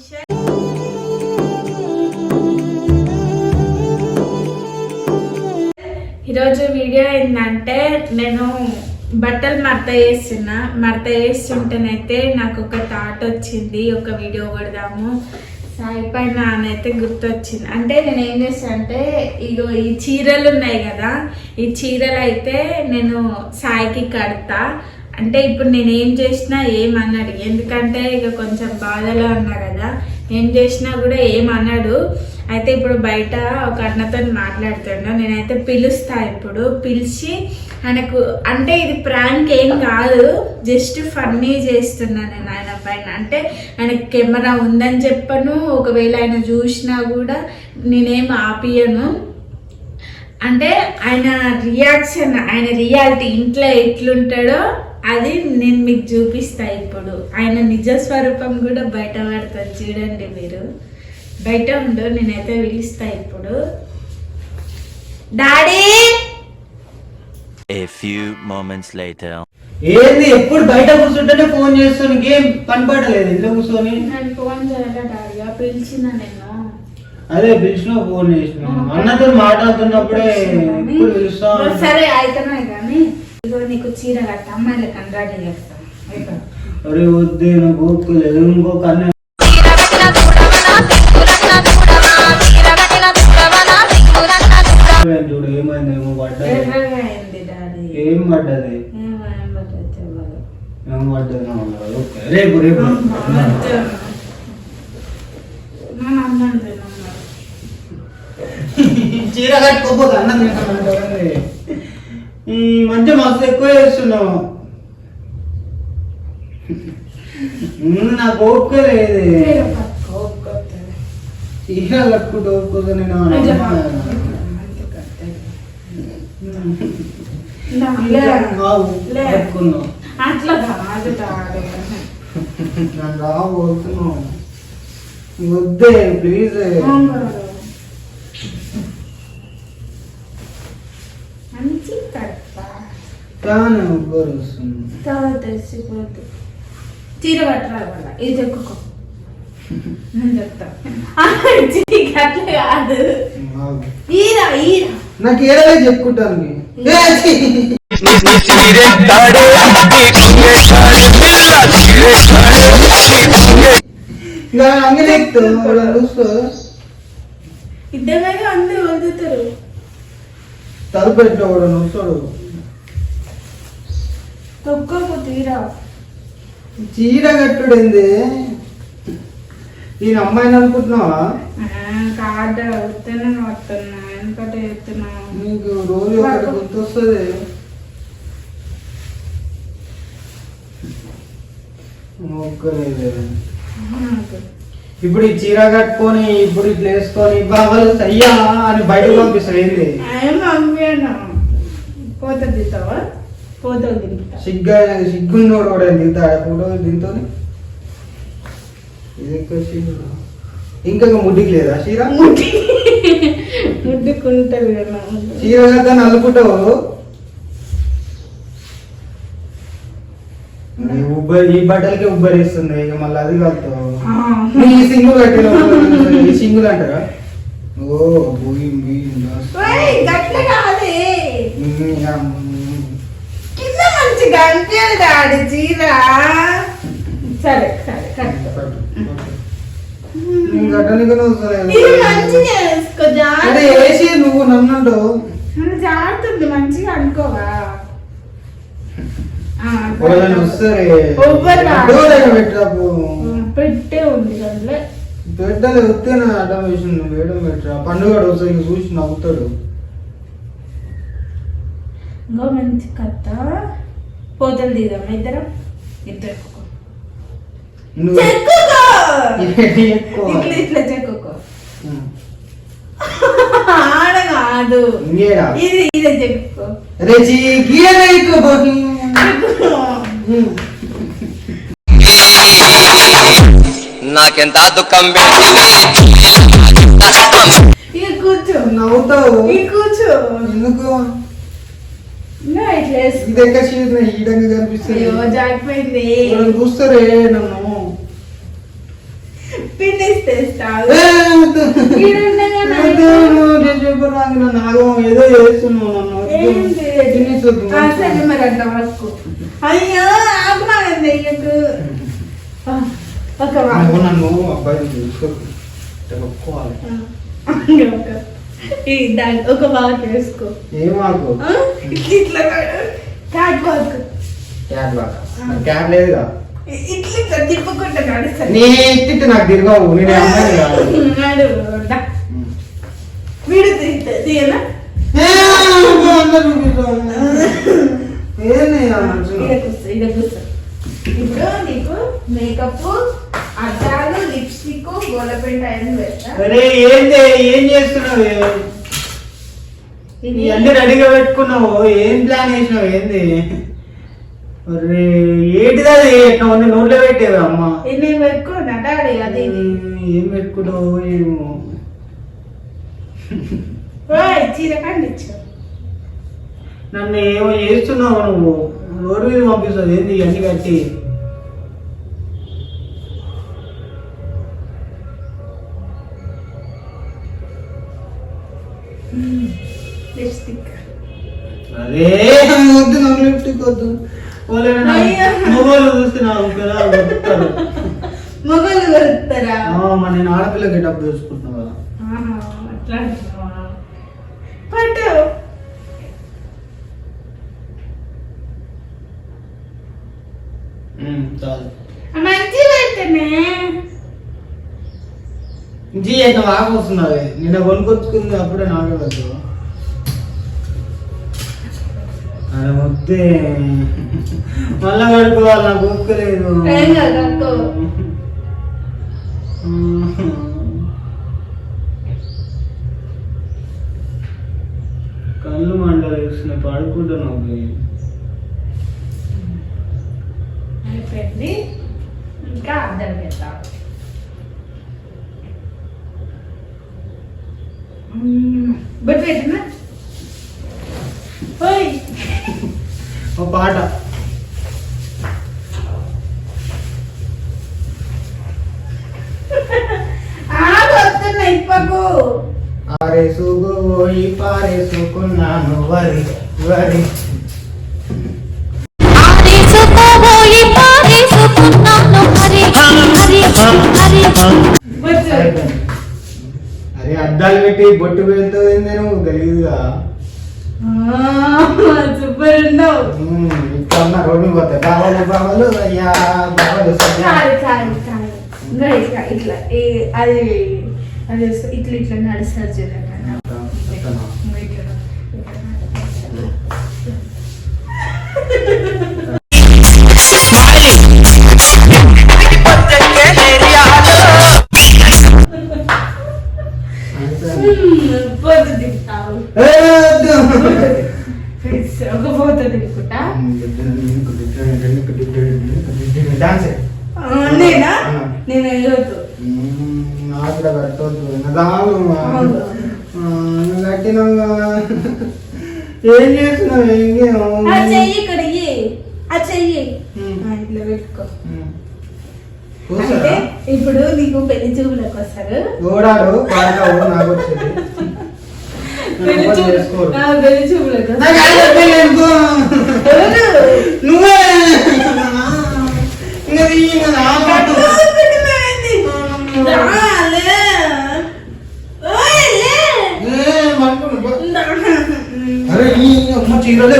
విషయం ఈరోజు వీడియో ఏంటంటే నేను బట్టలు మడత వేస్తున్నా మడత వేస్తుంటేనైతే నాకు ఒక థాట్ వచ్చింది. ఒక వీడియో కొడదాము. సాయి పైన అయితే గుర్తొచ్చింది. అంటే నేను ఏం చేస్తాను అంటే ఇగో ఈ చీరలు ఉన్నాయి కదా. ఈ చీరలు అయితే నేను సాయికి కడతా. అంటే ఇప్పుడు నేను ఏం చేసినా ఏమన్నాడు ఎందుకంటే ఇక కొంచెం బాధలో ఉన్నా కదా. ఏం చేసినా కూడా ఏమన్నాడు అయితే ఇప్పుడు బయట ఒక అన్నతో మాట్లాడుతున్నా. నేనైతే పిలుస్తా ఇప్పుడు. పిలిచి ఆయనకు అంటే ఇది ప్రాంక్ ఏం కాదు. జస్ట్ ఫన్నీ చేస్తున్నా నేను ఆయన పైన. అంటే ఆయనకు కెమెరా ఉందని చెప్పను. ఒకవేళ ఆయన చూసినా కూడా నేనేం ఆపియను అంటే ఆయన రియాక్షన్ ఆయన రియాలిటీ ఇంట్లో ఎట్లుంటాడో అది నేను మీకు చూపిస్తా ఇప్పుడు. ఆయన నిజ స్వరూపం కూడా బయట పడుతుంది చూడండి మీరు. బయట ఉండు నేనైతే పిలుస్తా ఇప్పుడు. Daddy! A few moments later. ఏంది ఎప్పుడు బయట కూర్చుంటేనే ఫోన్ చేస్తాను ఇంకేం పని పడలేదు ఇంట్లో కూర్చొని? నేను ఫోన్ చేయాలా డాడీ? పిలిచిన నేను. అదే పిలిచిన ఫోన్ చేసిన. అన్నతో మాట్లాడుతున్నప్పుడే ఎప్పుడు పిలుస్తా సరే అయితేనే కానీ. ఇగో నీకు చీర కట్ట? అమ్మాయిలకి రెడీ చేస్తాను అయిపో. అరే వద్దే నాకు ఓపికలేదు ఇంకొక అన్న చూడు ఏమైంది? ఏమో పడ్డది. ఏం పడ్డది? ఏం. ఓకే. రేపు రేపు. చీర కట్టుకోపోతే అన్నం తింటామంటే ఈ మధ్య మస్తు ఎక్కువ చేస్తున్నావు. ముందు నాకు ఓపిక లేదు చీర కట్టుకుంటూ ఓపిక నేను. అట్లా రాబోతున్నావు వద్దే ప్లీజ్ ఉంగరాలు. మంచి కట్ట ఒక్కరు వస్తుంది తర్వాత తెలిసిపోద్దు చీర వాళ్ళ ఇది చెక్కుకో నేను చెప్తా. చీర అట్లా కాదు. బాబు. ఈరా ఈరా. నాకు ఏడలే చెప్పుకుంటాను ఇద్దరు అందరూ వదులుతారు తలుపు పెట్టేవాడు వస్తాడు తొక్కకు తీరా. చీర కట్టుడేంది ఈయన అమ్మాయిని అనుకుంటున్నావా? కార్డ వస్తేనే వస్తున్నా. ఎందుకంటే చెప్తున్నా నీకు రోజు ఒకటి గుర్తొస్తుంది. ఇప్పుడు ఈ చీర కట్టుకొని ఇప్పుడు ఇట్లా వేసుకొని బాబాలు అయ్యా అని బయటకు పంపిస్తారు ఏంది ఏం పోత దిగుతా సిగ్గా సిగ్గున్నోడు కూడా దిగుతాడు ఫోటో దీంతో ఇది ఇంకా ముడ్డికి లేదా? చీర ముడ్డి. ముడ్డుకుంటది కదా చీర కదా నలుపుటావు? ఈ ఉబ్బర్ ఈ బట్టలకి ఉబ్బరిస్తుంది ఇక మళ్ళీ అది కలుతావు. ఈ సింగులు కట్టిన ఈ సింగులు అంటారా? ఓ బూయి బూయి ఓయ్, గట్ల కాదే కింద మంచిగా అనిపించదు డాడీ చీర సరే సరే కరెక్ట్ గట్టనికనే వేసుకో అంటే జాగ్రత్త. వేసి నువ్వు నన్ను జాగ్రత్త మంచిగా అనుకోవా? పెట్టే ఉంది కదా పెట్టాలి వస్తే నా అడ్డం వేసి నువ్వు వేయడం పెట్టరా? పండుగ వస్తాయి ఇక చూసి నవ్వుతాడు. ఇంకో మంచి కథ. పోతలు దిగుదాం ఇద్దరం. ఇద్దరు ఇట్లా ఇట్లా చెక్కుకో. ఉం. ఆడ కాదు. ఇంకేడా? ఇది ఇది చెక్కుకో. రేచి గీయలేకు నాకెంత దుఃఖం కూర్చో. నవ్వుతావు. కూర్చో. ఎందుకు. ఇది ఎక్కడ చీర ఈడంగా కనిపిస్తుంది. అయ్యో జారిపోయింది. చూస్తారే నన్ను? ఏదో చేస్తున్నావు నన్ను. సరే మరి అట్లా అయ్యో అయ్యకు ఒక. నన్ను అబ్బాయి చూసుకోకు. ఒక ఈ దాని ఒక వాక్ వేసుకో. ఏం ఆ, ఇట్లా కాట్ వాక్ క్యాట్ నాకు క్యాట్ లేదుగా? ఇట్లా తిప్పుకుంటా నడుస్తాను. నీ తిట్టు నాకు తిరగవు. నేను అమ్మాయి కాదు. వీడు తీయనా. ఇప్పుడు నీకు మేకప్ అద్దాలు లిప్స్టిక్ గోలపెంట అన్ని పెడతా. అరే ఏంది ఏం చేస్తున్నావు? ఇవన్నీ రెడీగా పెట్టుకున్నావు. ఏం ప్లాన్ చేసినావు? ఏంది? అరే ఏంటిది అది ఎట్లా ఉంది నోట్లో పెట్టేవి అమ్మ? నేను పెట్టుకోండి అటాడి అది ఇది. ఏం పెట్టుకున్నావు ఏమో. ఓయ్, చీర ఖండించు నన్ను ఏమో చేస్తున్నావు నువ్వు? రోడ్డు మీద పంపిస్తావు. ఏంది ఇవన్నీ కట్టి? లిప్స్టిక్ అరే వద్దు నాకు లిప్స్టిక్ వద్దు. వాళ్ళేనా అయ్యో. మొబైల్ చూస్తే నాకు కదా వదులుతారు. మొగలు కొరుకుతారా ఆ, మరి నేను ఆడపిల్లకి డబ్బు చూసుకుంటున్నా కదా? పట్టు. చాలు. మంచి జీ ఎంత బాగా వస్తున్నది నిన్న కొనుక్కొచ్చుకుంది అప్పుడే నాకే వద్దు అరే వద్దే. మళ్ళా కడుకోవాలి నాకు కడుక్కో. కళ్ళు మండలు వేస్తున్నాయి పడుకుంటున్నావు ఇంకా అద్దం పెడతాం బట్ పెట్టినా ఓయ్. ఒక పాట. ఆగొస్తున్నా ఇప్పకు. పారేసుకోయి పారేసుకున్నాను వరి వరి. ఆరేసుకోబోయి పారేసుకున్నాను హరి హరి హరి వచ్చు అయిపోయింది. అరే అద్దాలు పెట్టి బొట్టు వెళ్తుంది నువ్వు తెలియదుగా సూపర్ ఉన్నావు. ఉన్న రోడ్డు పోతే. బావలు బావలు అయ్యా సయ్యా. చాలు చాలు చాలు. ఇంకా ఇట్లా అది అది ఇట్లా ఇట్లా నడుస్తారు డాన్స్. నేనా? నేను వేయొద్దు నాకు. కట్టినాగా. ఏం చేస్తున్నావు? ఏం ఆ చెయ్యి. ఆ ఇట్లా పెట్టుకో. అంటే ఇప్పుడు నీకు పెళ్ళి చూపులకు వస్తారు. పాడతావు నాకు వచ్చేది. నువ్వే ఇంకా తీయి ఇంకా నా మాట. కట్టుకుంటున్నావేంటి? రాలే. ఓయ్, లే. ఏ, పడుకో, పడుకో. దా. అరే ఈ అమ్మ చీరలే